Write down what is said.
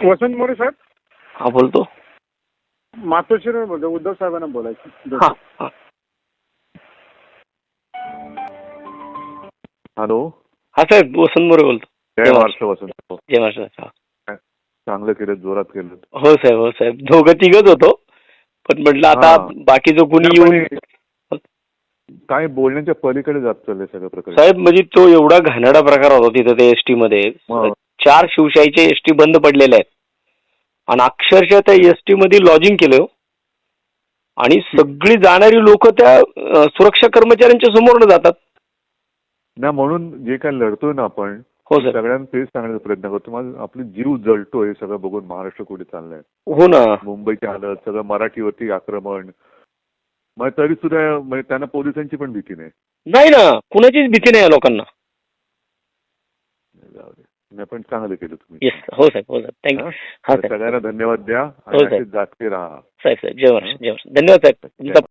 वसंत मोरे साहेब? हा बोलतो. मातोश्रीवर बोलतो उद्धव साहेबांना बोलायचं. हा हा. हॅलो. हा साहेब वसंत मोरे बोलतो. जय महाराष्ट्र वसंत जय महाराष्ट्र हा. चांगलं केलं जोरात केलं. हो साहेब हो साहेब. दोघं तिघच होतो. पण म्हटलं आता हा. बाकीचं कोणी येऊन काय बोलण्याच्या पलीकडे जात चाललंय सगळं प्रकार साहेब म्हणजे तो एवढा घाणेरडा प्रकार होता तिथं ते एसटी मध्ये. चार शिवशाहीचे एसटी बंद पडलेले आहेत. आणि अक्षरशः त्या एसटी मध्ये लॉजिंग केलं हो. आणि सगळी जाणारी लोक त्या सुरक्षा कर्मचाऱ्यांच्या समोरनं जातात. ना म्हणून जे काय लढतोय ना आपण हो सर सगळ्यांना तेच सांगण्याचा प्रयत्न करतो. माझा आपली जीव जळतोय सगळं बघून महाराष्ट्र कुठे चाललंय. हो ना. मुंबईची हालत सगळं मराठीवरती आक्रमण. मग तरी सुद्धा म्हणजे त्यांना पोलिसांची पण भीती नाही. नाही ना कुणाचीच भीती नाही या लोकांना. जाऊ दे. नाही पण चांगलं केलं तुम्ही. येस हो साहेब हो साहेब. थँक्यू हा? सगळ्यांना धन्यवाद द्या. हो, आणि साहेब. असेच जागते राहा. साहेब साहेब. जय जय महाराष्ट्र धन्यवाद साहेब.